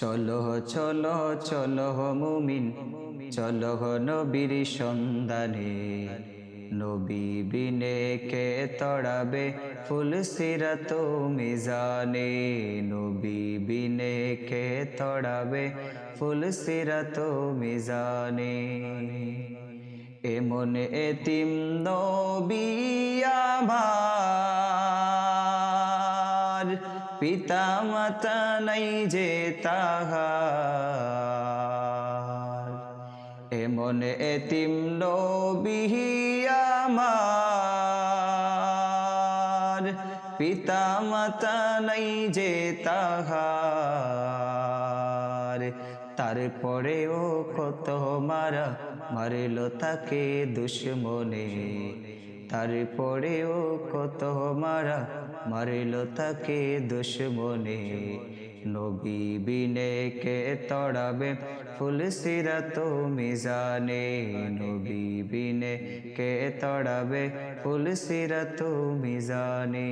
চলো চলো চলো মুমিন, চলো নবীর সন্ধানে। নবী বিনে কে তড়াবে ফুল সিরাত মিজানে। নবী বিনে কে তড়াবে ফুল সিরাত মিজানে। এমন এতিম নবী আমার পিতা মাতা নাই যে তাহার। এমন এতিম নবী আমার পিতা মাতা নাই যে তাহার। তারপরেও কত মারা মারিল তাকে দুশ্মনে। তারপরেও কত মারা মারিল তাকে দুশ্মনে। নবী বিনে কে তড়াবে ফুল সিরাত মিজানে। নবী বিনে কে তড়াবে ফুল সিরাত মিজানে।